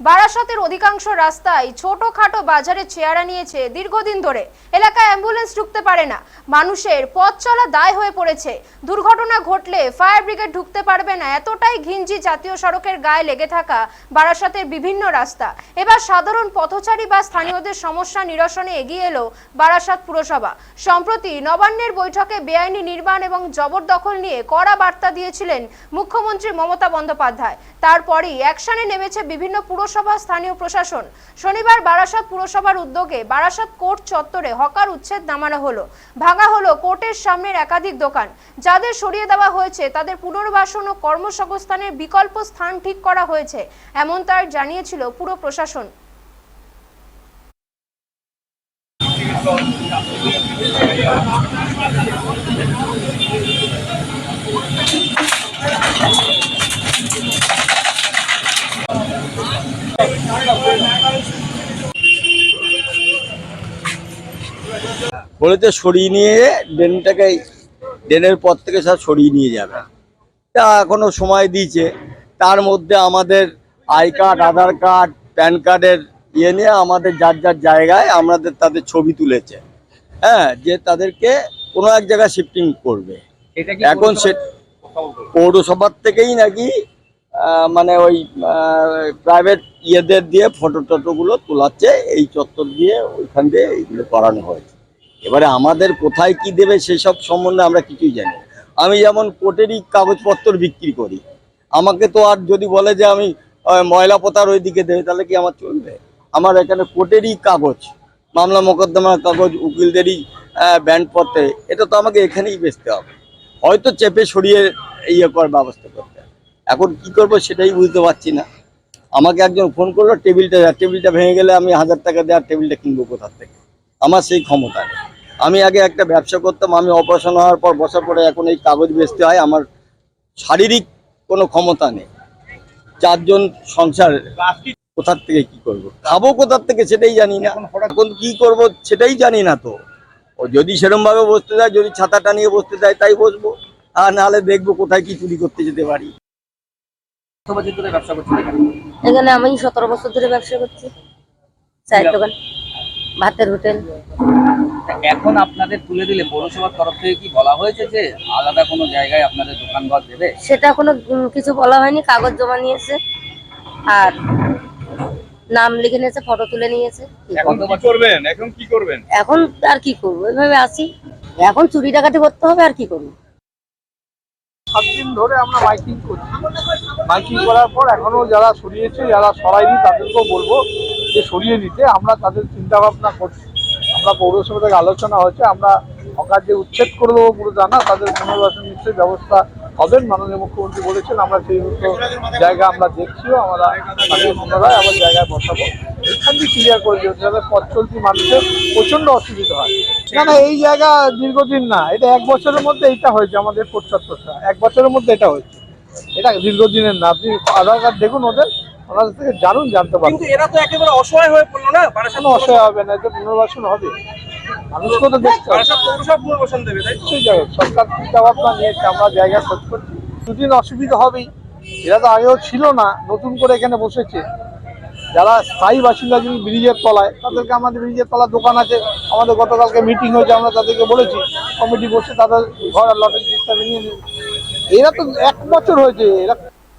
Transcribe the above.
বারাসতের অধিকাংশ রাস্তায় ছোটখাটো বাজারে চেয়ারা নিয়েছে দীর্ঘদিন ধরে। এলাকায় অ্যাম্বুলেন্স ঢুকতে পারে না। মানুষের পথ চলা দায় হয়ে পড়েছে। দুর্ঘটনা ঘটলে ফায়ার ব্রিগেড ঢুকতে পারবে না। এতটাই ঘিঞ্জি জাতীয় সড়কের গায়ে লেগে থাকা বারাসতের বিভিন্ন রাস্তা। এবার সাধারণ পথচারী বা স্থানীয়দের সমস্যা নিরসনে এগিয়ে এলো বারাসাত পুরসভা। সম্প্রতি নবান্নের বৈঠকে বেআইনি নির্মাণ এবং জবরদখল নিয়ে কড়া বার্তা দিয়েছিলেন মুখ্যমন্ত্রী মমতা বন্দ্যোপাধ্যায়। তারপরই অ্যাকশনে নেমেছে বিভিন্ন পুরসভা, স্থানীয় প্রশাসন। শনিবার বারাসাত পুরসভার উদ্যোগে বারাসাত কোর্ট চত্বরে হকার উচ্ছেদ নামানো হলো। ভাঙা হলো কোর্টের সামনের একাধিক দোকান। যাদের সরিয়ে দেওয়া হয়েছে, তাদের পুনর্বাসন ও কর্মসংস্থানের বিকল্প স্থান ঠিক করা হয়েছে, এমন তার জানিয়েছিল পুরো প্রশাসন। বলেছে সরিয়ে নিয়ে ড্রেনটাকে ড্রেনের পর থেকে সব সরিয়ে নিয়ে যাবে। তা এখনও সময় দিয়েছে। তার মধ্যে আমাদের I card Aadhaar card PAN কার্ডের ইয়ে নিয়ে আমাদের যার যার জায়গায় আমাদের তাদের ছবি তুলেছে। হ্যাঁ যে তাদেরকে কোনো এক জায়গায় শিফটিং করবে। এখন সে পৌরসভার থেকেই নাকি মানে ওই প্রাইভেট ইয়েদের দিয়ে ফটো টটোগুলো তোলাচ্ছে, এই চত্বর দিয়ে ওইখান দিয়ে এইগুলো করানো হয়েছে। এবারে আমাদের কোথায় কি দেবে সেসব সম্বন্ধে আমরা কিছুই জানি আমি যেমন কোর্টেরই কাগজপত্র বিক্রি করি, আমাকে তো আর যদি বলে যে আমি ময়লা পোতার ওই দিকে দেবে, তাহলে কি আমার চলবে? আমার এখানে কোর্টেরই কাগজ, মামলা মোকদ্দমার কাগজ, উকিলদেরই ব্যান্ড পত্রে এটা তো আমাকে এখানেই বেচতে হবে। হয়তো চেপে সরিয়ে ইয়ে করার ব্যবস্থা করতে হবে। এখন কি করব সেটাই বুঝতে পারছি না। আমাকে একজন ফোন করল, টেবিলটা টেবিলটা ভেঙে গেলে আমি হাজার টাকা দেওয়ার টেবিলটা কিনবো কোথার থেকে? আমার সেই ক্ষমতা আমি আগে একটা ব্যবসা করতাম, আমি অপারেশন হওয়ার পর বসার পরে এখন এই কাগজ বেচতে হয়, আমার শারীরিক কোনো ক্ষমতা নেই। চারজন সংসার কোথার থেকে কি করব? খাব কোথার থেকে সেটাই জানি না। এখন কি করব সেটাই জানি না তো। ও যদি সেরমভাবে বসতে যায় যদি ছাতাটা নিয়ে বসতে দেয় তাই বসবো। আর নাহলে দেখব কোথায় কি চুরি করতে যেতে পারি। বছর ধরে ব্যবসা করছেন এখানে? এখানে আমি সতেরো বছর ধরে ব্যবসা করছি। চায়ের দোকান ভাতের হোটেল। এখন আপনাদের তুলে দিলে পৌরসভার তরফ থেকে কি বলা হয়েছে যে আলাদা কোনো জায়গায় আপনাদের দোকানঘর দেবে? সেটা কোনো কিছু বলা হয়নি কাগজ জমা নিয়েছে। আর নাম লিখে নিয়েছে ফটো তুলে নিয়েছে। এখন তো করবেন? এখন কি করবেন? এখন আর কি করব? এভাবে আছি। এখন চুরি ডাকাতি করতে হবে আর কি করব? সাত দিন ধরে আমরা মাইকিং করছি। মাইকিং করার পর এখনও যারা সরিয়েছে, যারা সরাইনি তাদেরকেও বলব যে সরিয়ে নিতে। আমরা তাদের চিন্তা ভাবনা করছি। আমরা পৌরসভা থেকে আলোচনা হয়েছে, আমরা যে উচ্ছেদ করে দেবো পুরো জানা। তাদের পুনর্বাসন নিশ্চয়ই ব্যবস্থা হবেন, মাননীয় মুখ্যমন্ত্রী বলেছেন। আমরা সেই মতো জায়গা আমরা দেখছিও, আমরা তাদের পুনরায় আবার জায়গায় বসাবো। এখান দিয়ে ক্লিয়ার করে দিতে যাতে পথ চলতি মানুষের প্রচণ্ড অসুবিধা হয়। না না, এই জায়গা দীর্ঘদিন না, এটা এক বছরের মধ্যে এইটা হয়েছে, আমাদের পঁচাত্তরটা এক বছরের মধ্যে এটা হয়েছে। এটা দীর্ঘদিনের না। আপনি আধার কার্ড দেখুন ওদের ওনাদের থেকে জানুন জানতে পারবেন কিন্তু এরা তো একেবারে অসহায় হয়ে পড়ল না? কোনো অসহায় হবে না এতে পুনর্বাসন হবে। মানুষকে তো দেখতে বারাসাত পৌরসভা পুনর্বাসন দেবে তাই তো? নিশ্চয়ই যাবে সরকার চিন্তা ভাবনা নিয়েছে আমরা জায়গা খোঁজ করছি। দুদিন অসুবিধা হবেই। এরা তো আগেও ছিল না নতুন করে এখানে বসেছে। যারা স্থায়ী বাসিন্দা যিনি ব্রিজের তলায় তাদেরকে আমাদের ব্রিজের তলায় দোকান আছে। আমাদের গতকালকে মিটিং হয়েছে আমরা তাদেরকে বলেছি। কমিটি বসে তাদের ঘর আর লটের সিস্টেম নিয়ে এরা তো এক বছর হয়েছে এরা